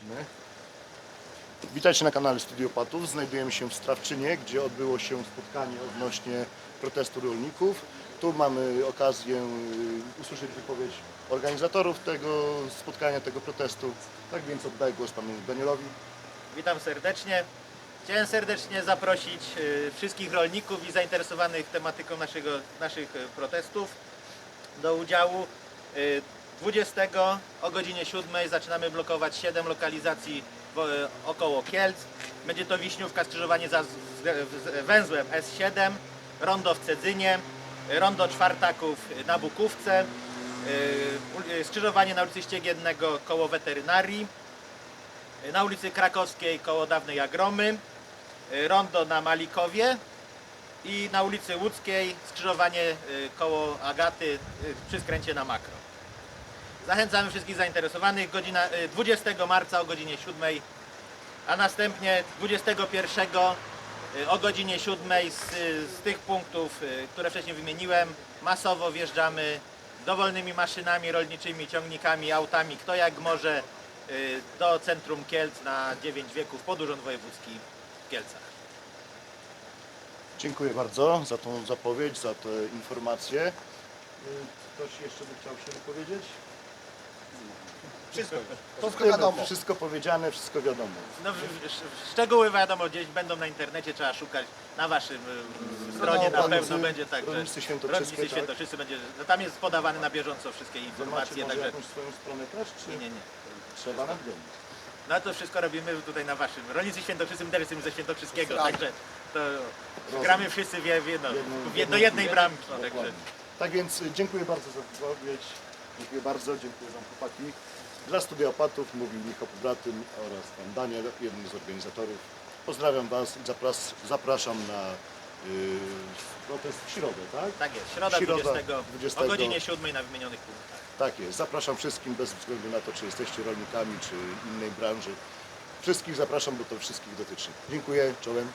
Lecimy. Witajcie na kanale Studio Patów. Znajdujemy się w Strawczynie, gdzie odbyło się spotkanie odnośnie protestu rolników. Tu mamy okazję y, usłyszeć wypowiedź organizatorów tego spotkania, tego protestu. Tak więc oddaję głos panu Danielowi. Witam serdecznie. Chciałem serdecznie zaprosić y, wszystkich rolników i zainteresowanych tematyką naszego, naszych y, protestów do udziału. Y, 20 o godzinie 7 zaczynamy blokować 7 lokalizacji wo- około Kielc. Będzie to Wiśniówka, skrzyżowanie za z- z- węzłem S7, rondo w Cedzynie, rondo Czwartaków na Bukówce, ul- y, skrzyżowanie na ulicy Ściegiennego koło weterynarii, na ulicy Krakowskiej koło dawnej Agromy, rondo na Malikowie i na ulicy Łódzkiej skrzyżowanie koło Agaty przy skręcie na Makro. Zachęcamy wszystkich zainteresowanych godzina, y, 20 marca o godzinie 7, a następnie 21 y, o godzinie 7 z, z tych punktów, y, które wcześniej wymieniłem, masowo wjeżdżamy dowolnymi maszynami rolniczymi, ciągnikami, autami, kto jak może y, do centrum Kielc na 9 wieków pod Urząd Wojewódzki w Kielcach. Dziękuję bardzo za tą zapowiedź, za te informacje. Y, Ktoś jeszcze by chciał się wypowiedzieć? Wszystko. Wszystko wiadomo. Wszystko powiedziane, wszystko wiadomo. No, w- w- szczegóły wiadomo, gdzieś będą na internecie, trzeba szukać na waszym y, stronie, na rolnicy- pewno będzie tak, że rolnicy świętokrzyskie, rolnicy tak? świętokrzyscy będzie, no tam jest podawane na bieżąco wszystkie Wy macie informacje, może także jakąś swoją stronę też, czy nie, nie, nie. trzeba nadgonić? No to wszystko robimy tutaj na waszym. Rolnicy świętokrzyscy, my też jesteśmy ze świętokrzyskiego, także to gramy wszyscy w, w, jedno, w jedno, do jednej bramki, Dokładnie. także Tak więc y, dziękuję bardzo za wypowiedź. Dziękuję bardzo, dziękuję Wam chłopaki. Dla Studia Opatów mówił Michał Pobratyn oraz Pan Daniel, jeden z organizatorów. Pozdrawiam Was i zapras, zapraszam na y, protest w środę, tak? tak jest. Środa, Środa, 20, 20. o godzinie 7 na wymienionych punktach. Tak jest. Zapraszam wszystkim bez względu na to, czy jesteście rolnikami, czy innej branży. Wszystkich zapraszam, bo to wszystkich dotyczy. Dziękuję, czołem.